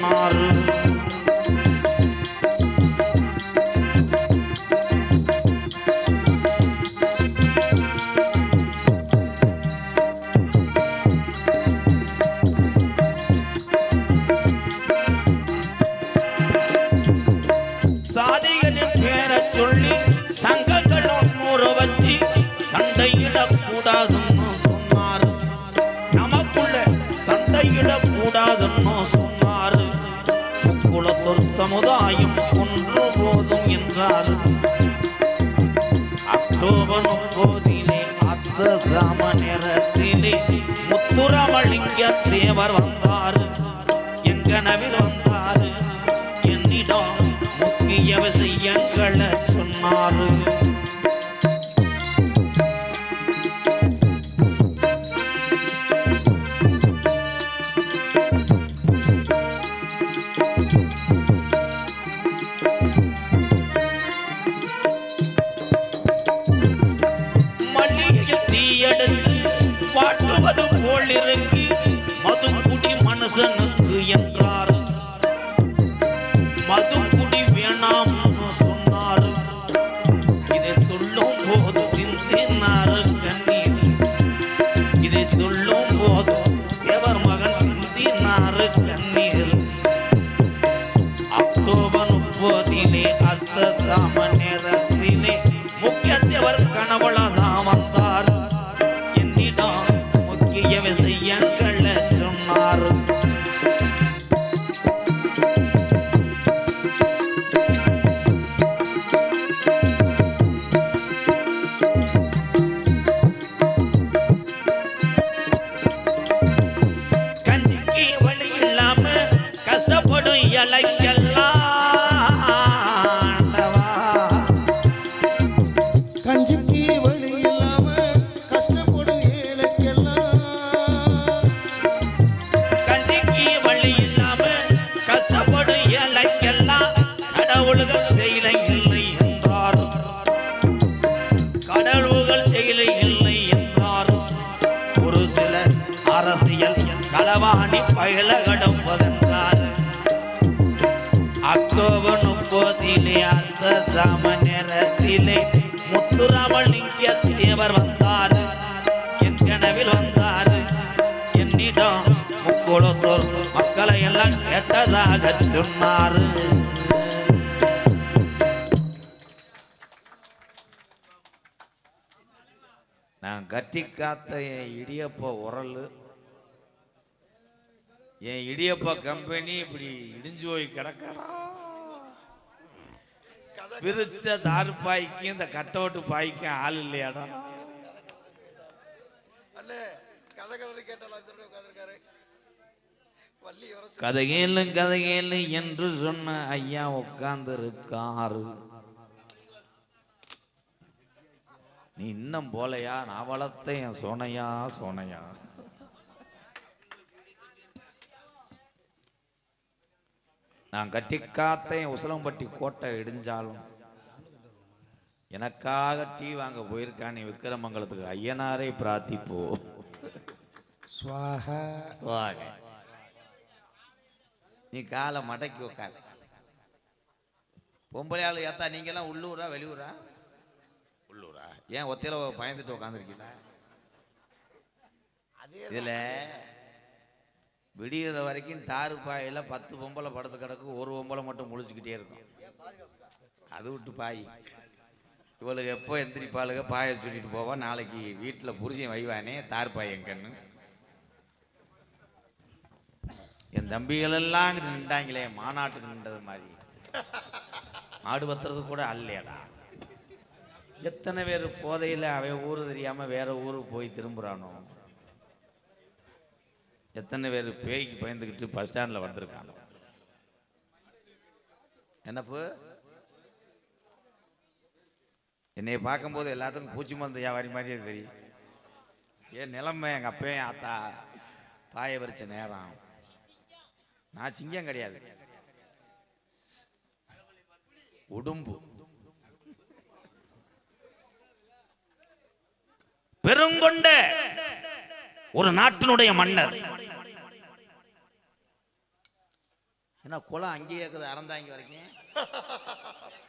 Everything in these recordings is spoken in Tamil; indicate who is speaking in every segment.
Speaker 1: Marla. அர்த்த சாம நேரத்திலே முத்துராமலிங்க தேவர் வந்தார். என் கனவில் வந்தாரு மது அந்த சாம நேரத்திலே முத்துராமலிங்க தேவர் வந்தார். என் கனவில் வந்தார். என்னிடம் முக்குளத்தோர் மக்களை எல்லாம் கேட்டதாக சொன்னார். நான் கட்டி காத்த என் இடியப்ப உரல். என் இடியப்ப கம்பெனி இப்படி இடிஞ்சு போய் கிடக்கலாம் விரிச்ச தார்பாய்க்கும் இந்த கட்டோட்டு பாய்க்கும் ஆள் இல்லையாடா? கதையேலு கதையேலு என்று சொன்ன ஐயா உட்கார்ந்து இருக்காரு நீ இன்னும் போலையா? நான் வளர்த்த என் சோனையா சோனையா. நான் கட்டி காத்த என் உசலம்பட்டி கோட்டை இடிஞ்சாலும். எனக்காக டீ வாங்க போயிருக்கான் நீ விக்கிரமங்கலத்துக்கு ஐயனாரை பிரார்த்திப்போ.
Speaker 2: சுவாகா.
Speaker 1: சுவாக. நீ காலை மடக்கி உட்கார் பொம்பளை ஆளு ஏத்தா நீங்கெல்லாம் உள்ளூரா வெளியூரா? உள்ளூரா. ஏன் ஒத்தையில பயந்துட்டு உட்காந்துருக்கீங்களா இதுல விடிகிற வரைக்கும் தாறு பாயில் பத்து பொம்பளை படுத்து கிடக்கு ஒரு பொம்பளை மட்டும் முழிச்சுக்கிட்டே இருக்கும். அது விட்டு பாய். இவளுக்கு எப்போ எந்திரிப்பாளுக? பாயை சுட்டிட்டு போவான் நாளைக்கு வீட்டில் புருஷன் வைவானே தார் பாய் என் கண்ணு. என் தம்பிகளெல்லாம் அங்கே நின்றாங்களே மாநாட்டுக்கு நின்றது மாதிரி. மாடு பத்துறது கூட அல்லையடா. எத்தனை பேர் போதையில் அவன் ஊர் தெரியாமல் வேற ஊருக்கு போய் திரும்புகிறானோ எத்தனை பேர் பேய்க்கு பயந்துக்கிட்டு பஸ் ஸ்டாண்டில் வந்திருக்காங்க என்னப்பு? என்னையை பார்க்கும்போது எல்லாத்துக்கும் பூச்சி மருந்து வியாபாரி மாதிரியே தெரியும் ஏன் நிலைமை எங்கள் அப்பையும் ஆத்தா பாய பறிச்ச நேரம். நான் சிங்கம் கிடையாது. உடும்பு. பெருங்கொண்ட. ஒரு நாட்டினுடைய மன்னர். என்ன குளம் அங்கேயே இருக்குது அறந்தாங்க வரைக்கும்?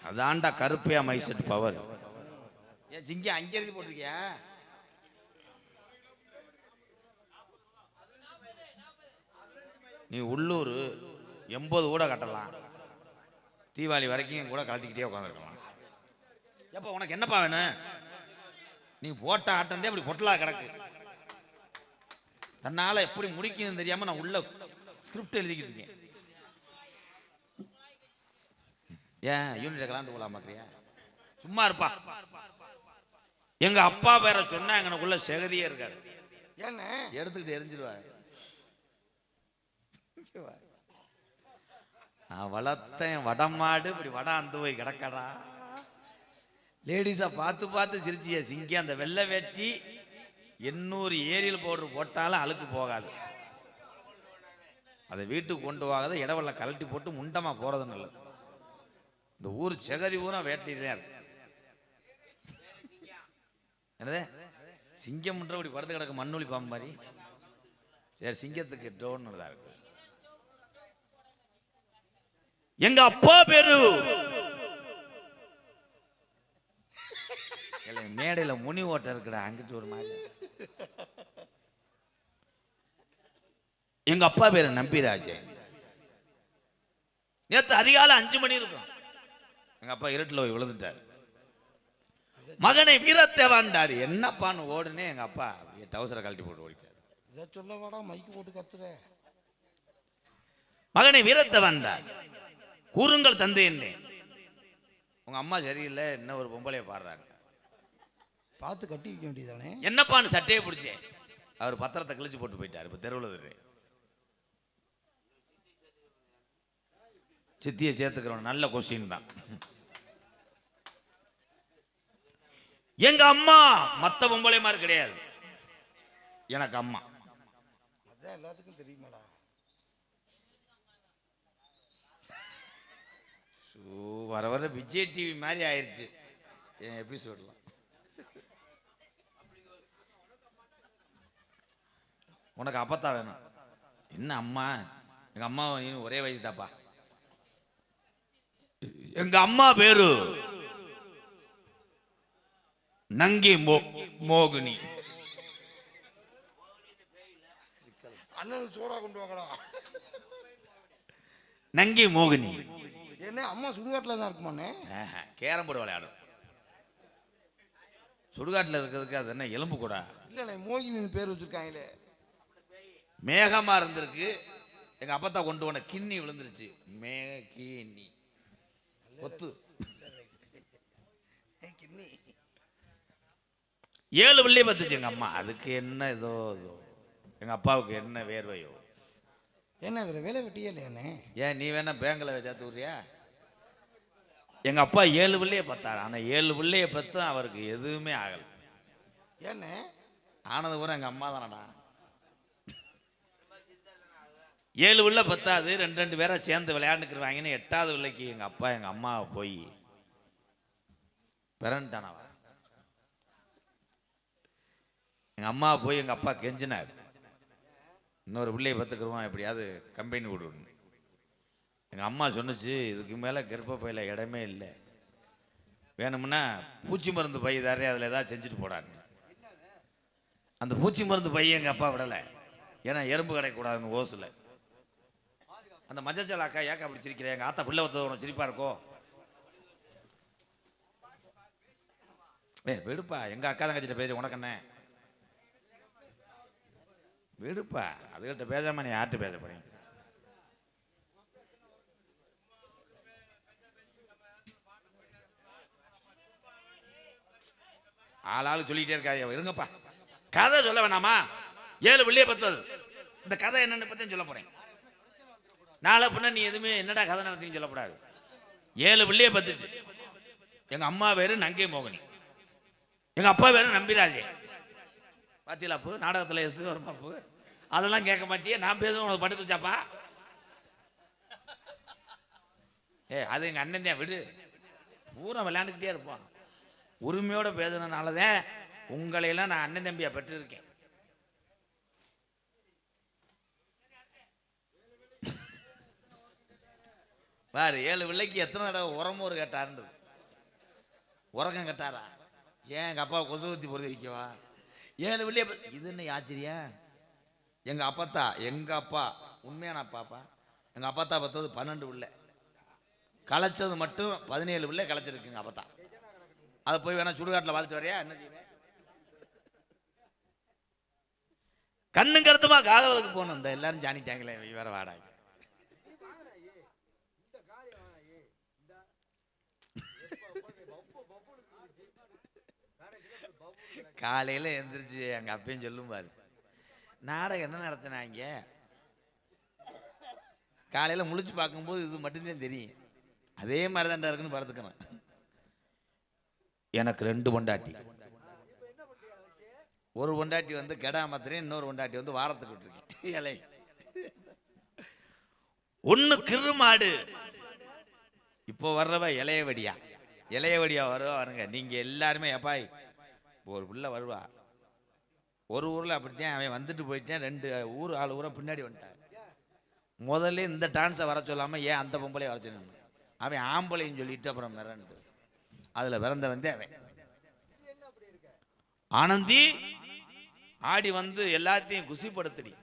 Speaker 1: அதான்டா கருப்பையா மைசெட் பவர். ஏன் ஜிங்கி அங்கே எழுதி போட்டிருக்கியா? நீ உள்ளூர் எண்பது கூட கட்டலாம். தீபாவளி வரைக்கும் கூட கழட்டிக்கிட்டே உட்காந்துருக்கலாம். எப்போ உனக்கு என்னப்பா வேணும்? நீ போட்ட ஆட்டந்தே அப்படி பொட்டலா கிடக்கு. தன்னால எப்படி முடிக்குதுன்னு தெரியாம நான் உள்ள ஸ்கிரிப்ட் எழுதிக்கிட்டு இருக்கேன். ஏன் யூனிட் கலாண்டு போலாம் பார்க்குறியா சும்மா இருப்பா. எங்க அப்பா பேரை சொன்னா எங்களுக்குள்ள செகதியே இருக்காது.
Speaker 2: ஏண்ணே?
Speaker 1: எடுத்துக்கிட்டு எரிஞ்சிருவாரு. நான் வளர்த்தேன் வடமாடு இப்படி வட அந்த போய் கிடக்கடா. லேடிஸை பார்த்து பார்த்து சிரிச்சிய சிங்கி அந்த வெள்ளை வெட்டி எண்ணூறு ஏரியில் பவுடர் போட்டாலும் அழுக்கு போகாது. அதை வீட்டுக்கு கொண்டு போகாத இடவெல்லாம் கழட்டி போட்டு முண்டமாக போகிறது நல்லது. இந்த ஊர் செகதி ஊரா வேட்டிலே தான் இருக்கு. என்னது? சிங்கம்ன்ற இப்படி படுத்து கிடக்கு மண்ணுளி பாம்பு மாதிரி. சரி சிங்கத்துக்கு ட்ரோன் தான் இருக்கு. எங்க அப்பா பேரு? இல்ல, மேடையில முனி ஓட்டை இருக்குடா அங்கிட்டு ஒரு மாதிரி. எங்க அப்பா பேரு நம்பிராஜ். நேத்து அதிகாலை அஞ்சு மணி இருக்கும். எங்க அப்பா இருட்டுல போய் விழுந்துட்டார். மகனை வீரத்தேவான்டாரு என்னப்பான்னு ஓடுனே எங்க அப்பா அப்படியே டவுசரை கழட்டி போட்டு ஓடிட்டார்.
Speaker 2: இதை சொல்ல வாடா மைக்கு போட்டு கத்துற.
Speaker 1: மகனை வீரத்தேவான்டார் கூறுங்கள் தந்தை என்னேன் உங்க அம்மா சரியில்லை என்ன ஒரு பொம்பளைய பாடுறாங்க.
Speaker 2: பார்த்து கட்டி வைக்க வேண்டியதானே
Speaker 1: என்னப்பான்னு சட்டையை பிடிச்சேன். அவர் பத்திரத்தை கிழிச்சு போட்டு போயிட்டார் இப்ப தெருவில் இருக்கு. சித்தியை சேர்த்துக்கிறோம் நல்ல கொஸ்டின் தான். எங்க அம்மா மத்த பொம்பளை மாதிரி கிடையாது. எனக்கு அம்மா.
Speaker 2: அதான் எல்லாத்துக்கும் தெரியுமாடா.
Speaker 1: வர வர விஜய் டிவி மாதிரி ஆயிடுச்சு என் எபிசோட்லாம் உனக்கு அப்பத்தா வேணும். என்ன அம்மா? எங்க அம்மா ஒரே வயசு தாப்பா எங்க அம்மா பேரு நங்கி மோகினி.
Speaker 2: அண்ணனுக்கு சோடா கொண்டு வாங்கடா.
Speaker 1: நங்கி மோகினி.
Speaker 2: என்ன அம்மா சுடுகாட்டில் தான் இருக்குமாண்ணே?
Speaker 1: கேரம் போர்டு விளையாடும். சுடுகாட்டில் இருக்கிறதுக்கு அது என்ன எலும்பு கூடா?
Speaker 2: இல்லைண்ணே மோகினின்னு பேர் வச்சிருக்காங்களே.
Speaker 1: மேகமா இருந்திருக்கு. எங்க அப்பத்தா கொண்டு போன கிண்ணி விழுந்துருச்சு. மேகினி. கொத்து.
Speaker 2: ஏய், கின்னி
Speaker 1: ஏழு பிள்ளைய பத்துச்சு எங்க அம்மா. அதுக்கு என்ன இதோ இதோ. எங்க அப்பாவுக்கு என்ன வேர்வையோ.
Speaker 2: என்ன வேற வேலை வெட்டியே இல்லையாண்ணே?
Speaker 1: ஏன் நீ வேணா பேங்க்ல வச்சாத்து விடுறியா? எங்க அப்பா ஏழு பிள்ளைய பத்தாரு ஆனா ஏழு பிள்ளைய பத்தும் அவருக்கு எதுவுமே ஆகல.
Speaker 2: ஏண்ணே?
Speaker 1: ஆனது பூரா எங்க அம்மா தானடா. ஏழு உள்ள பத்தாது ரெண்டு ரெண்டு பேரை சேர்ந்து விளையாண்டுக்குருவாங்கன்னு எட்டாவது வில்லைக்கு எங்கள் அப்பா எங்கள் அம்மாவை போய் பிறன்ட்டானவா எங்கள் அம்மா போய் எங்கள் அப்பா கெஞ்சினார். இன்னொரு பிள்ளையை பத்துக்குருவான் எப்படியாவது கம்பெனி விடணும் எங்கள் அம்மா சொன்னுச்சு இதுக்கு மேல பையில் இடமே இல்லை. வேணும்னா பூச்சி மருந்து பை தாரே அதில் ஏதாவது செஞ்சுட்டு போடான்னு. அந்த பூச்சி மருந்து பையன் எங்கள் அப்பா விடலை. ஏன்னா எறும்பு கிடைக்கூடாதுன்னு ஓசில். அந்த மஞ்சள் அக்கா ஏக்கா அப்படி சிரிக்கிறேன் எங்கள் ஆத்தா பிள்ளை ஒருத்தவனும் சிரிப்பாக இருக்கும். இருக்கோ ஏ விடுப்பா எங்கள் அக்கா தங்கச்சிட்ட பேசி உனக்கு என்ன? விடுப்பா அதுகிட்ட பேசாமல் நீ யார்கிட்ட பேச போறீங்க? ஆளாளு சொல்லிக்கிட்டே சொல்லிட்டே இருக்காது இருங்கப்பா. கதை சொல்ல வேணாமா? ஏழு பிள்ளைய பத்தது. இந்த கதை என்னன்னு பத்தி சொல்ல போறேன். நாளை பின்ன நீ எதுவுமே என்னடா கதை நடத்தின்னு சொல்லக்கூடாது. ஏழு பிள்ளைய பத்துச்சு. எங்க அம்மா பேரு நங்கை மோகனி. எங்க அப்பா பேரு நம்பிராஜே. பாத்தீங்களா அப்பு நாடகத்துல எஸ் வருமா அப்பு அதெல்லாம் கேட்க மாட்டியே. நான் பேசுவேன் உனக்கு பட்டுக்குச்சாப்பா ஏ அது எங்க அண்ணன் தான். விடு. பூரா விளையாண்டுக்கிட்டே இருப்பான். உரிமையோட பேசுனதுனால தான் உங்களையெல்லாம் நான் அண்ணன் தம்பியா பெற்றிருக்கேன். பாரு ஏழு பிள்ளைக்கு எத்தனை தடவை உரமோர் கேட்டாருன்றது. உறக்கம் கேட்டாரா? ஏன் எங்கள் அப்பா கொசு ஊற்றி பொறுத்து வைக்கவா? ஏழு பிள்ளைய இது என்ன ஆச்சரியம் எங்கள் அப்பத்தா எங்கள் அப்பா உண்மையான அப்பாப்பா? எங்கள் அப்பத்தா பத்தது பன்னெண்டு பிள்ளை களைச்சது மட்டும் பதினேழு பிள்ளை களைச்சிருக்குங்க அப்பத்தா. அதை போய் வேணா சுடுகாட்டில் பார்த்துட்டு வரையா? என்ன செய்வேன் கண்ணுங்கிறதுமா காதலுக்கு போகணும். இந்த எல்லாரும் ஜானிட்டாங்களே வேற வாடகை. காலையில் எந்திரிச்சு எங்கள் அப்பையும் சொல்லும் பாரு நாடகம் என்ன நடத்தினாங்க காலையில் முழிச்சு பார்க்கும்போது இது மட்டும்தான் தெரியும். அதே மாதிரி தான்டா இருக்குன்னு படுத்துக்கிறேன் எனக்கு ரெண்டு பொண்டாட்டி. ஒரு பொண்டாட்டி வந்து கெடா மாத்திரையும் இன்னொரு பொண்டாட்டி வந்து வாரத்துக்கு விட்டுருக்கேன். இலை. ஒன்று கிருமாடு. இப்போ வர்றவ இளையவடியா இளையவடியா வருவா வருங்க நீங்க எல்லாருமே எப்பாய் ஒரு பிள்ளை வருவா. ஒரு ஊரில் அப்படித்தான் அவன் வந்துட்டு போயிட்டேன். ரெண்டு ஊர் ஆள் ஊரம் பின்னாடி வந்துட்டான். முதல்ல இந்த டான்ஸை வர சொல்லாமல் ஏன் அந்த பொம்பளையை வர சொல்லணும் அவன் ஆம்பளைன்னு சொல்லிட்டு அப்புறம் மிரண்டு. அதில் பிறந்த வந்து அவன். ஆனந்தி ஆடி வந்து எல்லாத்தையும் குசிப்படுத்துடி.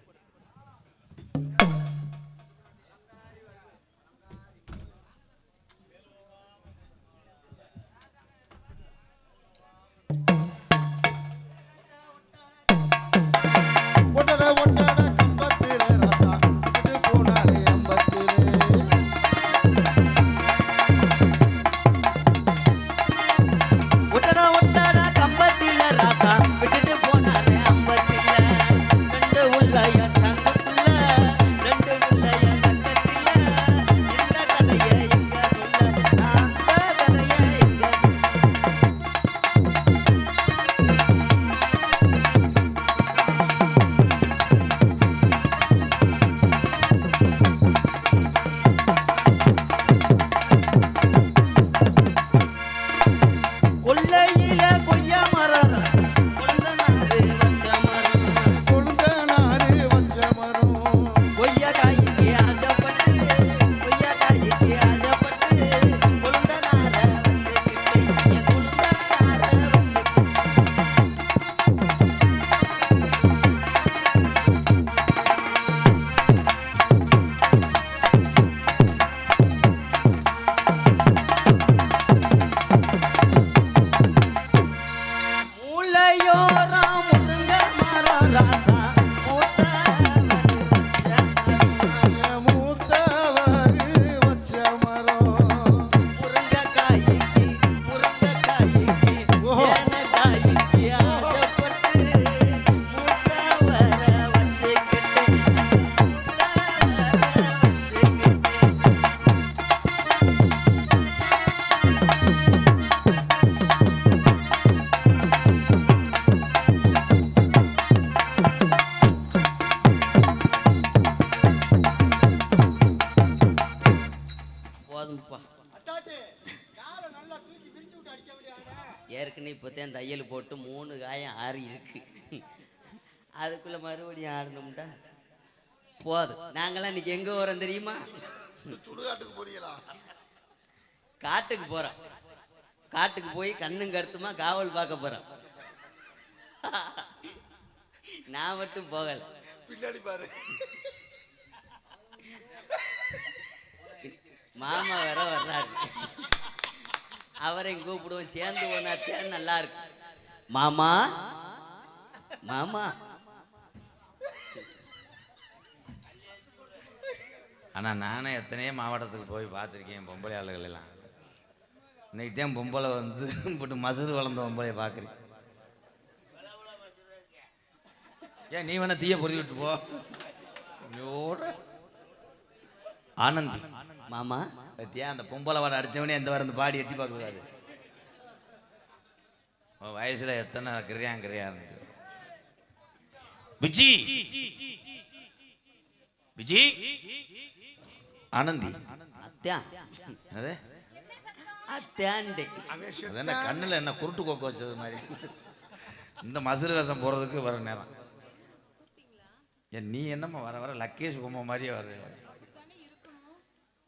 Speaker 3: போதும்ப்பா ஏற்கனவே இப்போத்தான் தையல் போட்டு மூணு காயம் ஆறி இருக்கு. அதுக்குள்ள மறுபடியும் ஆடணும்டா. போதும் நாங்களாம் இன்னைக்கு எங்க வரோம் தெரியுமா?
Speaker 2: சுடுகாட்டுக்கு போறீங்களா?
Speaker 3: காட்டுக்கு போறோம். காட்டுக்கு போய் கண்ணும் கருத்துமா காவல் பார்க்க போறோம். நான் மட்டும் போகல.
Speaker 2: பின்னாடி பாரு.
Speaker 3: மாமா வேற வர்றாரு. அவரையும் கூப்பிடுவோம். சேர்ந்து போனாத்தான் நல்லா இருக்கும் மாமா? மாமா?
Speaker 1: ஆனால் நானே எத்தனையோ மாவட்டத்துக்கு போய் பார்த்துருக்கேன் பொம்பளை ஆளுகள் எல்லாம். இன்னைக்கு தான் பொம்பளை வந்து இப்படி மசூர் வளர்ந்த பொம்பளையை பார்க்குறேன். ஏன் நீ வேணா தீய பொருதி விட்டு போ. ஆனந்தி.
Speaker 3: மாமா
Speaker 1: பத்தியா? அந்த பொம்பளை வாடை அடிச்சவனே எந்த வாரம் பாடி எட்டி பார்க்கக்கூடாது. உன் வயசுல எத்தனை கிரியான் கிரியான்னு விஜி! விஜி! ஆனந்தி.
Speaker 3: அத்தியான்
Speaker 1: அது
Speaker 3: அத்தியான்டே
Speaker 2: அவன்
Speaker 1: அது என்ன கண்ணுல என்ன குருட்டு கோக்க வச்சது மாதிரி? இந்த மசுறு வேஷம் போகிறதுக்கு வர நேரம். நீ என்னம்மா வர வர லக்கேஷ் பொம்மை மாதிரியே வர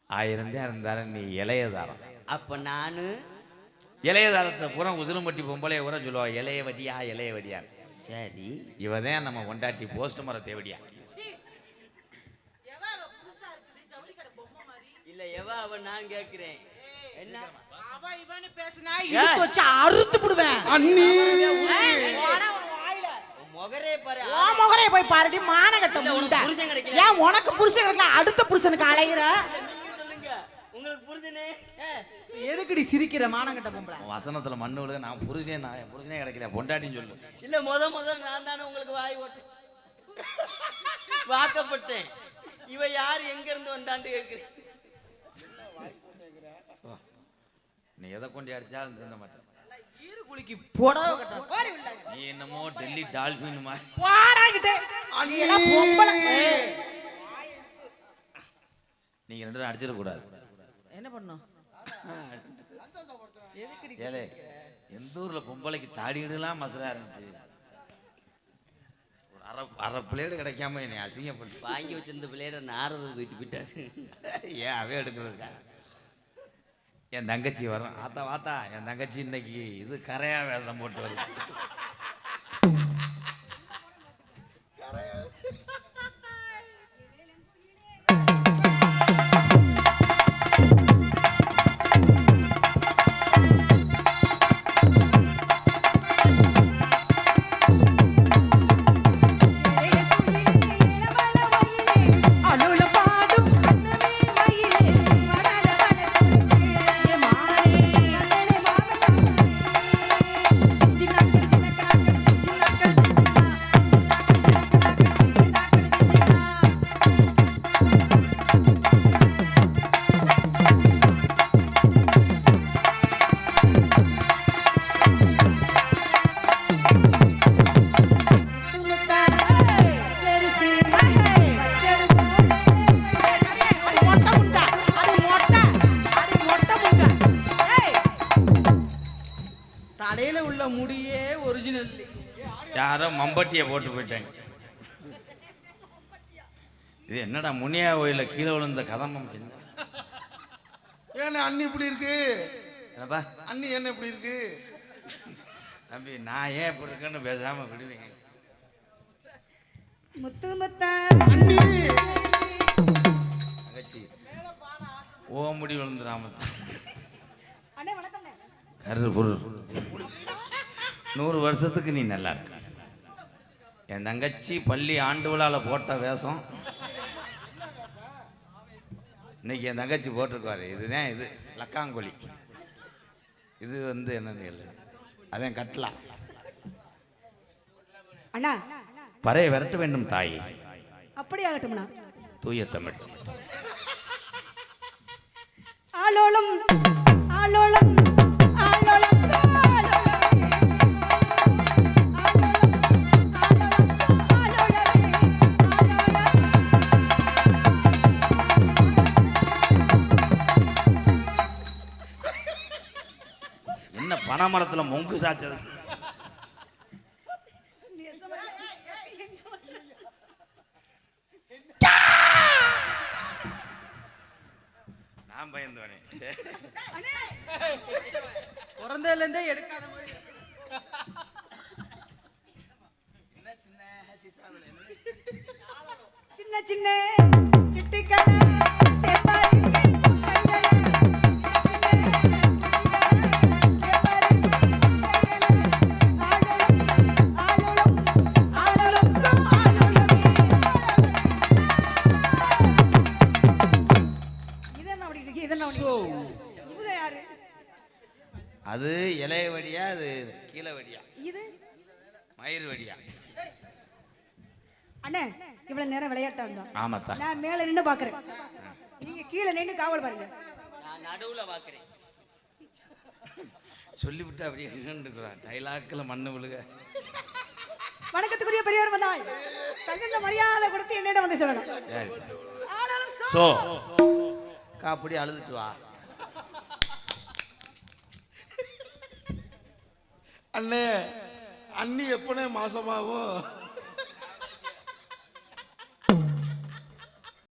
Speaker 1: ஆயிரம் தான் இருந்தாலும் நீ இளையதாரம்
Speaker 3: அப்ப நானு
Speaker 1: இளையதாரத்தை பூரா உசிலம்பட்டி பொம்பளைய பூரா சொல்லுவாங்க இளைய வட்டியா இளைய வட்டியா?
Speaker 3: சரி.
Speaker 1: இவ தான் நம்ம கொண்டாட்டி போஸ்ட் மர தேவடியா.
Speaker 3: இல்ல எவ அவ நான் கேக்குறேன். என்ன?
Speaker 4: அவ இவன்னு பேசுனா இழுத்து வச்சு அறுத்து புடுவேன்.
Speaker 2: அண்ணி.
Speaker 3: முகரே பாரு
Speaker 4: உன் முகரே போய் பாருடி மானகட்ட
Speaker 3: இல்ல, உனக்கு
Speaker 4: முண்டை.
Speaker 3: புருஷன் கிடைக்கல.
Speaker 4: ஏன் உனக்கு புருஷன் கிடைக்கல? அடுத்த புருஷனுக்கு அலையிற?
Speaker 3: உங்களுக்கு புரிஞ்சுனே
Speaker 4: எதுக்குடி சிரிக்கிற மானகட்ட பொம்பளை?
Speaker 1: வசனத்துல மண்ணு விழுக நான் புருஷன் நான் என் புருஷனே கிடைக்கல பொண்டாட்டின்னு சொல்லு.
Speaker 3: இல்ல முத முத நான் தானே உங்களுக்கு வாய் ஓட்டு. வாக்கப்பட்டேன். இவ யார் எங்க இருந்து வந்தான்னு கேக்குறேன்.
Speaker 1: நீ எதை கொண்டு அடிச்சாலும் திருந்த மாட்டேன்.
Speaker 4: ஈரு குளிக்கு புடவை.
Speaker 1: நீ என்னமோ டெல்லி டால்பின் மாதிரி.
Speaker 4: போடாங்கிட்டு பொம்பளை.
Speaker 1: நீங்க ரெண்டு பேரும் அடிச்சிடக்கூடாது.
Speaker 4: என்ன பண்ணும்
Speaker 1: ஏலே எந்த ஊர்ல பொம்பளைக்கு தாடிடுலாம் மசரா இருந்துச்சு? ஒரு அரை அரை பிளேடு கிடைக்காம என்னை அசிங்கப்படுத்து.
Speaker 3: வாங்கி வச்சிருந்த பிள்ளையோட நாரதர் தூக்கிட்டு போயிட்டாரு.
Speaker 1: ஏன் அவன் எடுக்கிறதுக்கா என் தங்கச்சி வரும் ஆத்தா வாத்தா என் தங்கச்சி இன்னைக்கு இது கரையா வேஷம் போட்டு வருது. யாரோ மம்பட்டியை போட்டு போயிட்டாங்க. இது என்னடா முனியா கோயில கீழே விழுந்த கதம்பம்? என்ன
Speaker 2: ஏன்னா அண்ணி இப்படி இருக்கு.
Speaker 1: என்னப்பா?
Speaker 2: அண்ணி என்ன இப்படி இருக்கு?
Speaker 1: தம்பி நான் ஏன் இப்படி இருக்கேன்னு பேசாம விடுவீங்க.
Speaker 5: முத்து முத்தா.
Speaker 2: அண்ணி!
Speaker 1: தங்கச்சி ஓ முடி விழுந்துடாம
Speaker 5: அண்ணே வணக்கம்ண்ணே.
Speaker 1: கரு பொருள். நூறு வருஷத்துக்கு நீ நல்லா இருக்க. என் தங்கச்சி பள்ளி ஆண்டு விழாவில் போட்ட வேஷம். இன்னைக்கு என் தங்கச்சி போட்டிருக்காரு. இதுதான் இது லக்காங்குழி. இது வந்து என்னன்னு கேளு. அதான் கட்லா.
Speaker 5: அண்ணா.
Speaker 1: பறையை விரட்ட வேண்டும் தாய்.
Speaker 5: அப்படி ஆகட்டும்ண்ணா
Speaker 1: தூய தமிழ்.
Speaker 5: ஆலோலம் ஆலோலம் ஆலோலம்.
Speaker 1: பனைமரத்துல மொங்கு சாச்சது. நான் பயந்து வரேன்
Speaker 4: பிறந்ததுல இருந்தே எடுக்காத மாதிரி
Speaker 5: சின்ன சின்ன சிட்டுக்கள செப்பாரி
Speaker 1: இலைய வடியா அது கீழே வடியா?
Speaker 5: இது?
Speaker 1: மயிர் வடியா?
Speaker 5: அண்ணே இவ்வளவு நேரம் விளையாட்டா இருந்தா?
Speaker 1: ஆமாத்தா.
Speaker 5: நான் மேல நின்னு பாக்குறேன். நீங்க கீழே நின்னு காவல் பாருங்க.
Speaker 3: நான் நடுவுல பாக்குறேன்.
Speaker 1: சொல்லிவிட்டு அப்படியே நின்றுக்கிறான் டைலாக்கில் மண்ணு விழுக.
Speaker 5: வணக்கத்துக்குரிய பெரியவர் வந்தாள் தகுந்த மரியாதை கொடுத்து என்னிடம் வந்து சொல்லணும். சோ-
Speaker 1: காப்படி அழுதுட்டு வா.
Speaker 2: அண்ணே அண்ணி எப்பனே மாசமாகும்?